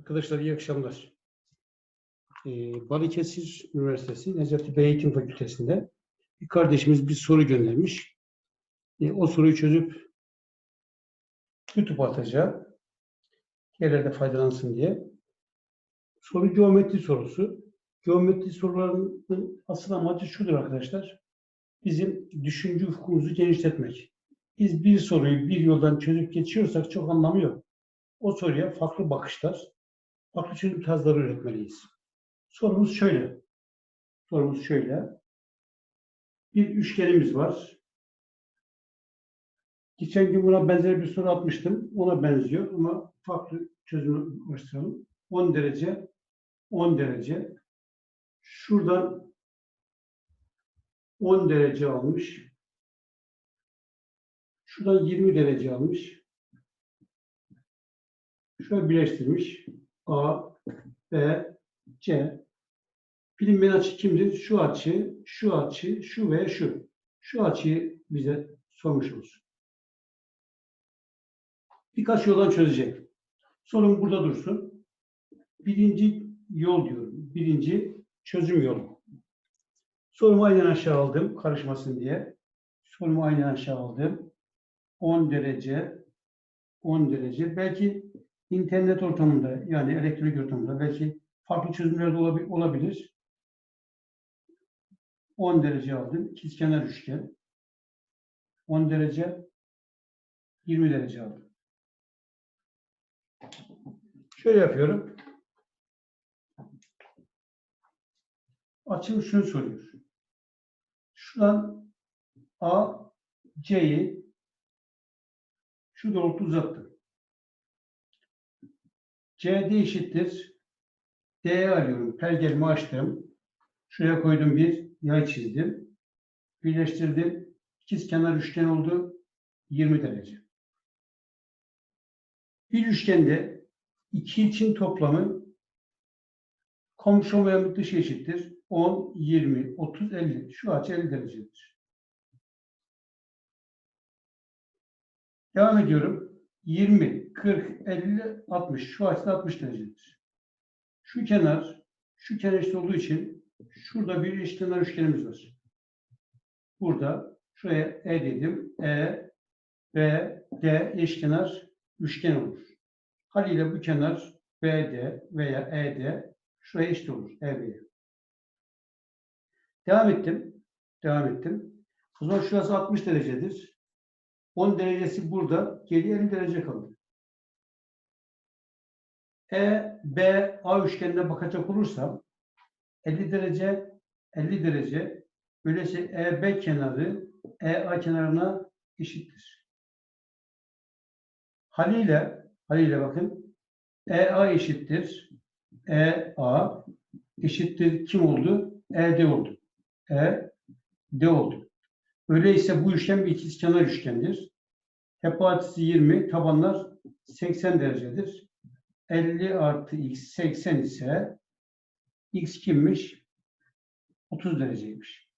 Arkadaşlar iyi akşamlar. Ee, Balıkesir Üniversitesi Necati Bey Eğitim Fakültesi'nde bir kardeşimiz bir soru göndermiş. Ee, o soruyu çözüp YouTube atacağım. Diğerleri de faydalansın diye. Soru geometri sorusu. Geometri sorularının asıl amacı şudur arkadaşlar. Bizim düşünce ufkumuzu genişletmek. Biz bir soruyu bir yoldan çözüp geçiyorsak çok anlamı yok. O soruya farklı bakışlar, farklı çözüm tarzları üretmeliyiz. Sorumuz şöyle. Sorumuz şöyle. Bir üçgenimiz var. Geçen gün buna benzer bir soru atmıştım. Ona benziyor ama farklı çözüm ulaştıralım. 10 derece, 10 derece. Şuradan 10 derece almış. Şuradan 20 derece almış. Şöyle birleştirmiş. A, B, C. Bilinmeyen açı kimdir? Şu açı, şu açı, şu ve şu. Şu açıyı bize sormuş olsun. Birkaç yoldan çözecek. Sorun burada dursun. Birinci yol diyorum. Birinci çözüm yolu. Sorumu aynen aşağı aldım karışmasın diye. Sorumu aynen aşağı aldım. 10 derece, 10 derece. Belki internet ortamında yani elektronik ortamında belki farklı çözümler de olabi- olabilir. 10 derece aldım. İkizkenar üçgen. 10 derece 20 derece aldım. Şöyle yapıyorum. Açım şunu soruyor. Şuradan A, C'yi şu doğrultu uzattım. CD eşittir. D'ye arıyorum. Pergelimi açtım. Şuraya koydum bir yay çizdim. Birleştirdim. İkizkenar üçgen oldu. 20 derece. Bir üçgende iki için toplamı komşu olmayan dışı eşittir. 10, 20, 30, 50. Şu açı 50 derecedir. Devam ediyorum. 20, 40, 50, 60. Şu açı 60 derecedir. Şu kenar, şu kenar eşit olduğu için şurada bir eşkenar üçgenimiz var. Burada şuraya E dedim. E, B, D eşkenar üçgen olur. Haliyle bu kenar BD veya ED şuraya eşit olur. EB'ye. Devam ettim. Devam ettim. O zaman şurası 60 derecedir. 10 derecesi burada. Geriye 50 derece kalır. E, B, A üçgenine bakacak olursam 50 derece 50 derece öyleyse EB kenarı EA kenarına eşittir. Haliyle haliyle bakın EA eşittir EA eşittir kim oldu? ED oldu. E D oldu. Öyleyse bu üçgen bir ikizkenar üçgendir. Hepatisi 20, tabanlar 80 derecedir. 50 artı x 80 ise x kimmiş? 30 dereceymiş.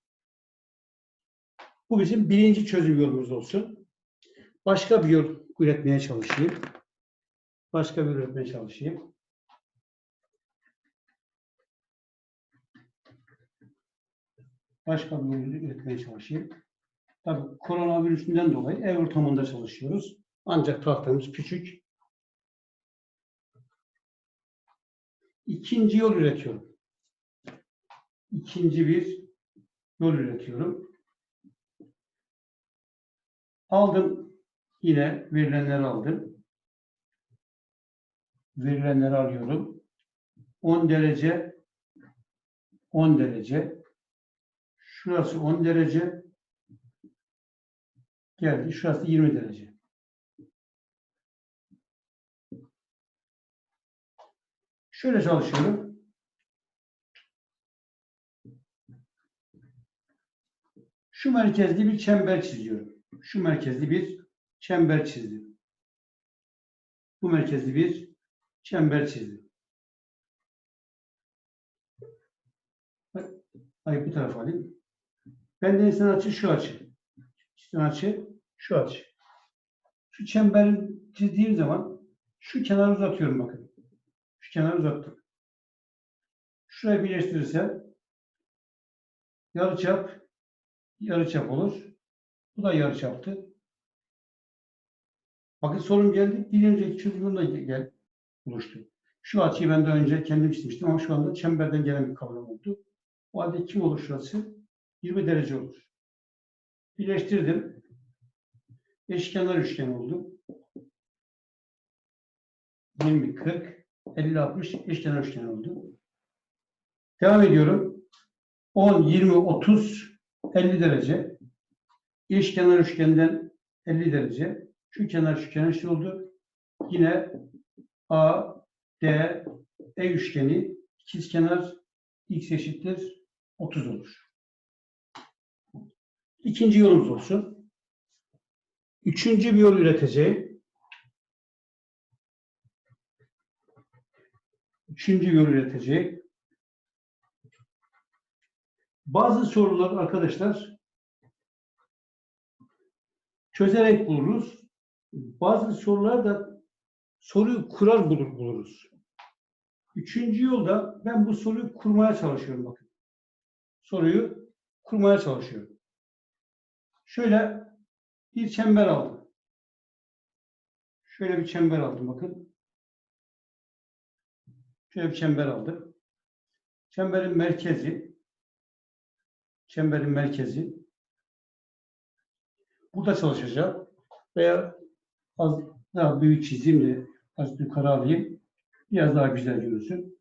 Bu bizim birinci çözüm yolumuz olsun. Başka bir yol üretmeye çalışayım. Başka bir üretmeye çalışayım. Başka bir yol üretmeye çalışayım. Tabii koronavirüsünden dolayı ev ortamında çalışıyoruz. Ancak tahtamız küçük. İkinci yol üretiyorum. İkinci bir yol üretiyorum. Aldım. Yine verilenleri aldım. Verilenleri alıyorum. 10 derece 10 derece şurası 10 derece geldi. Şurası 20 derece. Şöyle çalışıyorum. Şu merkezli bir çember çiziyorum. Şu merkezli bir çember çizdim. Bu merkezli bir çember çizdim. Hayır bu tarafa alayım. Benden istenen açı şu açı. İstenen açı şu açı. Şu çemberi çizdiğim zaman şu kenarı uzatıyorum bakın. Şu kenarı uzattım. Şurayı birleştirirsem yarıçap yarıçap olur. Bu da yarıçaptı. Bakın sorun geldi. Bir önceki çözümünde gel, oluştu. Şu açıyı ben daha önce kendim çizmiştim ama şu anda çemberden gelen bir kavram oldu. O halde kim olur şurası? 20 derece olur. Birleştirdim. Eşkenar üçgen oldu. 20, 40, 50, 60 eşkenar üçgen oldu. Devam ediyorum. 10, 20, 30, 50 derece. Eşkenar üçgenden 50 derece. Şu kenar şu kenar eşit oldu. Yine A, D, E üçgeni ikizkenar x eşittir 30 olur. İkinci yolumuz olsun. Üçüncü bir yol üreteceğim. Üçüncü bir yol üreteceğim. Bazı sorular arkadaşlar çözerek buluruz. Bazı sorular da soruyu kurar bulur, buluruz. Üçüncü yolda ben bu soruyu kurmaya çalışıyorum bakın. Soruyu kurmaya çalışıyorum. Şöyle bir çember aldım. Şöyle bir çember aldım bakın. Şöyle bir çember aldım. Çemberin merkezi çemberin merkezi burada çalışacağım. Veya az daha büyük çizeyim de az yukarı alayım. Biraz daha güzel görünsün.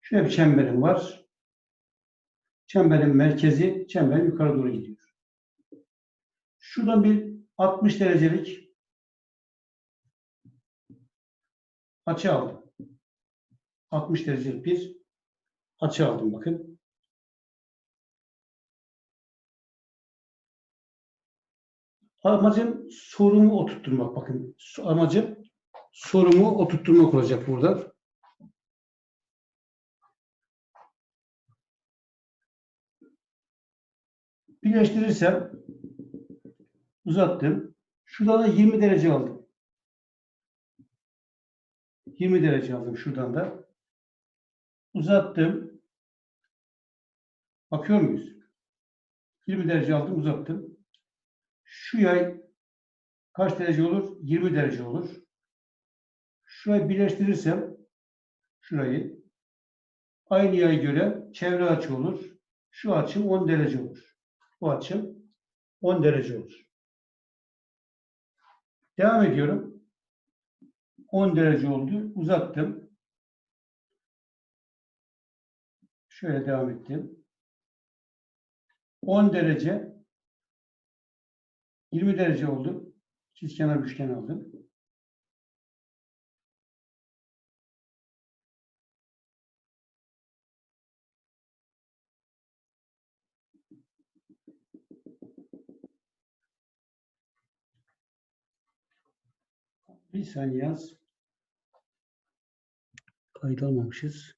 Şöyle bir çemberim var. Çemberin merkezi, çember yukarı doğru gidiyor. Şuradan bir 60 derecelik açı aldım. 60 derecelik bir açı aldım bakın. Amacım sorumu oturtturmak. Bakın amacım sorumu oturtturmak olacak burada. Birleştirirsem uzattım. Şuradan da 20 derece aldım. 20 derece aldım şuradan da. Uzattım. Bakıyor muyuz? 20 derece aldım, uzattım. Şu yay kaç derece olur? 20 derece olur. Şurayı birleştirirsem şurayı aynı yaya göre çevre açı olur. Şu açım 10 derece olur. Bu açım 10 derece olur. Devam ediyorum. 10 derece oldu. Uzattım. Şöyle devam ettim. 10 derece 20 derece oldu. Çizkenar üçgen aldım. Bir saniye yaz. Kayıt almamışız.